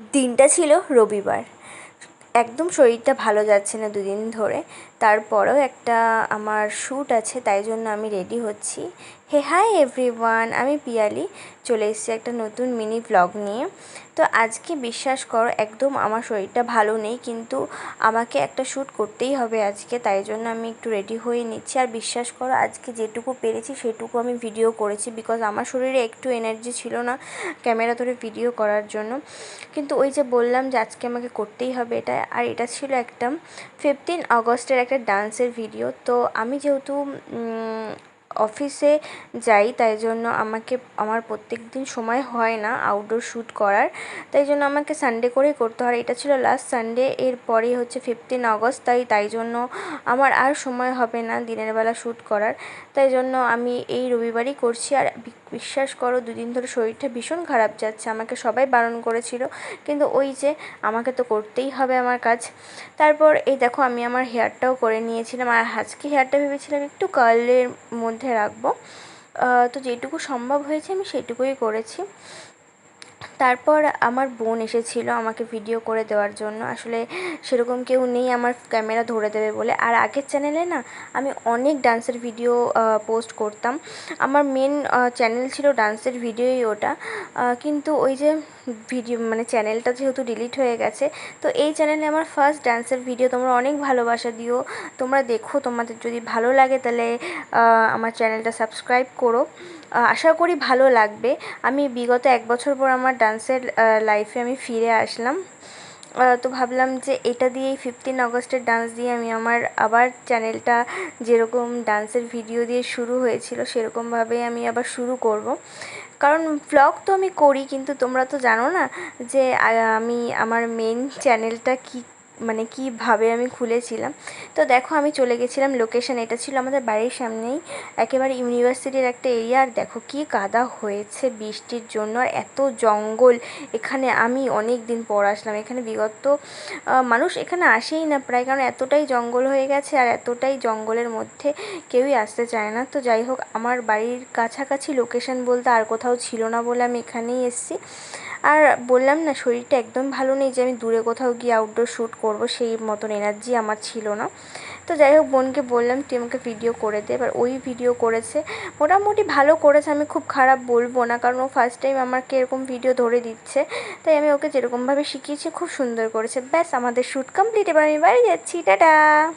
দিনটা ছিল রবিবার। একদম শরীরটা ভালো যাচ্ছে না দুদিন ধরে। তারপরেও একটা আমার শ্যুট আছে, তাই জন্য আমি রেডি হচ্ছি। হে হাই এভরিওয়ান আমি পিয়ালি। চলে এসেছি একটা নতুন মিনি ব্লগ নিয়ে। তো আজকে বিশ্বাস করো, একদম আমার শরীরটা ভালো নেই, কিন্তু আমাকে একটা শ্যুট করতেই হবে আজকে। তাই জন্য আমি একটু রেডি হয়ে নিচ্ছি। আর বিশ্বাস করো, আজকে যেটুকু পেরেছি, সেটুকু আমি ভিডিও করেছি বিকজ আমার শরীরে একটু এনার্জি ছিল না ক্যামেরা ধরে ভিডিও করার জন্য। কিন্তু ওই যে বললাম যে আজকে আমাকে করতেই হবে এটা। আর এটা ছিল একটা ফিফটিন আগস্টের একটা ডান্সের ভিডিও তো আমি যেহেতু অফিসে যাই, তাই জন্য আমাকে, আমার প্রত্যেক দিন সময় হয় না আউটডোর শ্যুট করার। তাই জন্য আমাকে সানডে করেই করতে হয়। এটা ছিল লাস্ট সানডে এর পরেই হচ্ছে ফিফটিন আগস্ট তাই তাই জন্য আমার আর সময় হবে না দিনের বেলা শ্যুট করার। তাই জন্য আমি এই রবিবারই করছি। আর বিশ্বাস করো, দুদিন ধরে শরীরটা ভীষণ খারাপ যাচ্ছে। আমাকে সবাই বারণ করেছিল। কিন্তু ওই যে, আমাকে তো করতেই হবে আমার কাজ। তারপর এই দেখো, আমি আমার হেয়ারটাও করে নিয়েছিলাম। আর আজকে হেয়ারটা ভেবেছিলাম একটু কার্লের মধ্যে রাখব। তো যেটুকু সম্ভব হয়েছে আমি সেটুকুই করেছি। তারপর আমার বোন এসেছিল আমাকে ভিডিও করে দেওয়ার জন্য। আসলে সেরকম কেউ নেই আমার ক্যামেরা ধরে দেবে বলে। আর আগের চ্যানেলে না, আমি অনেক ডান্সের ভিডিও পোস্ট করতাম। আমার মেন চ্যানেল ছিল ডান্সের ভিডিওই ওটা। কিন্তু ওই যে ভিডিও মানে চ্যানেলটা যেহেতু ডিলিট হয়ে গেছে, তো এই চ্যানেলে আমার ফার্স্ট ডান্সের ভিডিও তোমরা অনেক ভালোবাসা দিও। তোমরা দেখো, তোমাদের যদি ভালো লাগে তাহলে আমার চ্যানেলটা সাবস্ক্রাইব করো। আশা করি ভালো লাগবে। আমি বিগত এক বছর পর আমার ডান্সের লাইফে আমি ফিরে আসলাম। তো ভাবলাম যে এটা দিয়েই ফিফটিন আগস্টের ডান্স দিয়ে আমি আমার আবার চ্যানেলটা যেরকম ডান্সের ভিডিও দিয়ে শুরু হয়েছিল, সেরকমভাবেই আমি আবার শুরু করব। কারণ ব্লগ তো আমি করি, কিন্তু তোমরা তো জানো না যে আমি আমার মেন চ্যানেলটা কী মানে কীভাবে আমি খুলেছিলাম। তো দেখো আমি চলে গেছিলাম লোকেশান এটা ছিল আমাদের বাড়ির সামনেই একেবারে ইউনিভার্সিটির একটা এরিয়া আর দেখো কী কাদা হয়েছে বৃষ্টির জন্য, আর এত জঙ্গল। এখানে আমি অনেক দিন পর আসলাম। এখানে বিগত মানুষ এখানে আসেই না প্রায়, কারণ এতটাই জঙ্গল হয়ে গেছে আর এতটাই জঙ্গলের মধ্যে কেউই আসতে চায় না। তো যাই হোক, আমার বাড়ির কাছাকাছি লোকেশান বলতে আর কোথাও ছিল না বলে আমি এখানেই এসেছি। আর বললাম না, শরীরটা একদম ভালো নেই যে আমি দূরে কোথাও গিয়ে আউটডোর শ্যুট করব, সেই মতন এনার্জি আমার ছিল না। তো যাই হোক, বোনকে বললাম, তুই আমাকে ভিডিও করে দে। এবার ওই ভিডিও করেছে। মোটামুটি ভালো করেছে, আমি খুব খারাপ বলব না, কারণ ও ফার্স্ট টাইম আমাকে এরকম ভিডিও ধরে দিচ্ছে। তাই আমি ওকে যেরকমভাবে শিখিয়েছি, খুব সুন্দর করেছে। ব্যাস, আমাদের শ্যুট কমপ্লিট এবার আমি বাড়ি যাচ্ছি, টাটা!